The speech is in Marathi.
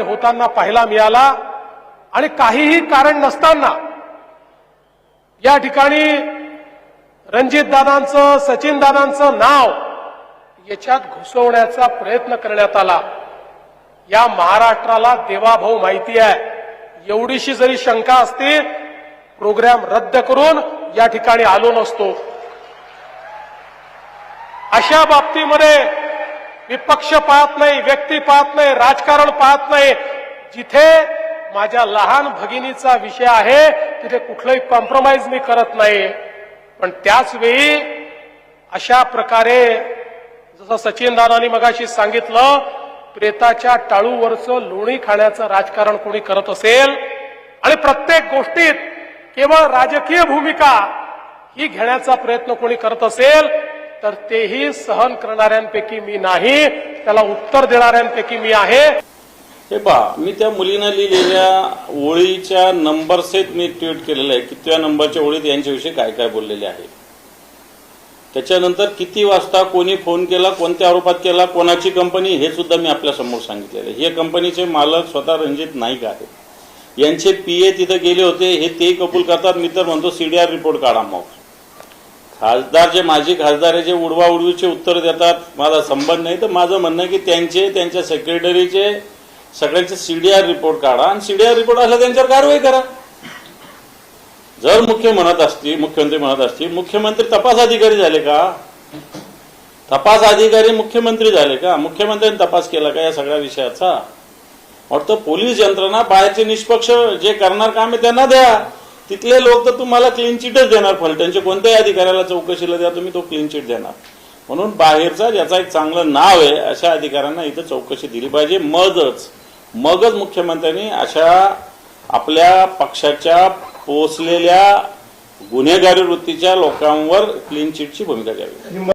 होताना पाहायला मिळाला आणि काहीही कारण नसताना या ठिकाणी रणजित दादांचं सचिन दादांचं नाव याच्यात घुसवण्याचा प्रयत्न करण्यात आला. या महाराष्ट्राला देवाभाऊ माहिती आहे. एवढीशी जरी शंका असते प्रोग्राम रद्द करून या ठिकाणी आलो नसतो. अशा बाबतीमध्ये विपक्ष पाहत नाही व्यक्ती पाहत नाही राजकारण पाहत नाही. जिथे माझ्या लहान भगिनीचा विषय आहे तिथे कुठलंही कॉम्प्रोमाइज मी करत नाही. पण त्याच वेळी अशा प्रकारे जसं सचिन दादानी मगाशी सांगितलं प्रेताच्या टाळूवरचं लोणी खाण्याचं राजकारण कोणी करत असेल आणि प्रत्येक गोष्टीत केवळ राजकीय भूमिका ही घेण्याचा प्रयत्न कोणी करत असेल तर तेही सहन करणाऱ्यांपैकी मी नाही त्याला उत्तर देणाऱ्यांपैकी मी आहे. हे पहा मी त्या मुलीनं लिहिलेल्या ओळीच्या नंबर सेट मी ट्विट केलेलं आहे. की त्या नंबरच्या ओळीत यांच्याविषयी काय काय बोललेले आहे? त्याच्यानंतर किती वाजता कोणी फोन केला कोणत्या आरोपात केला कोणाची कंपनी हे सुद्धा मी आपल्यासमोर सांगितलेलं आहे. हे कंपनीचे मालक स्वतः रणजित नाईक आहेत. यांचे पी ए तिथे गेले होते हे ते कबूल करतात. मी तर म्हणतो सीडीआर रिपोर्ट काढा मग. खासदार जे माजी खासदार आहे जे उडवा उडवीचे उत्तर देतात माझा संबंध नाही. तर माझं म्हणणं आहे की त्यांचे त्यांच्या सेक्रेटरीचे सगळ्यांचे सीडीआर रिपोर्ट काढा आणि सीडीआर रिपोर्ट असला त्यांच्यावर कारवाई करा. जर मुख्य म्हणत असतील मुख्यमंत्री म्हणत असतील मुख्यमंत्री तपास अधिकारी झाले का? तपास अधिकारी मुख्यमंत्री झाले का? मुख्यमंत्र्यांनी तपास केला का या सगळ्या विषयाचा? वाटतं पोलीस यंत्रणा बाहेरचे निष्पक्ष जे करणार काम आहे त्यांना द्या. तिथले लोक तर तुम्हाला क्लीन चिटच देणार फलटणचे कोणत्याही अधिकाऱ्याला चौकशीला द्या तुम्ही तो क्लीन चिट देणार. म्हणून बाहेरचा ज्याचा एक चांगलं नाव आहे अशा अधिकाऱ्यांना इथं चौकशी दिली पाहिजे. मगच मगच मुख्यमंत्र्यांनी अशा आपल्या पक्षाच्या पोचलेल्या गुन्हेगारी वृत्तीच्या लोकांवर क्लीन चिटची भूमिका घ्यावी.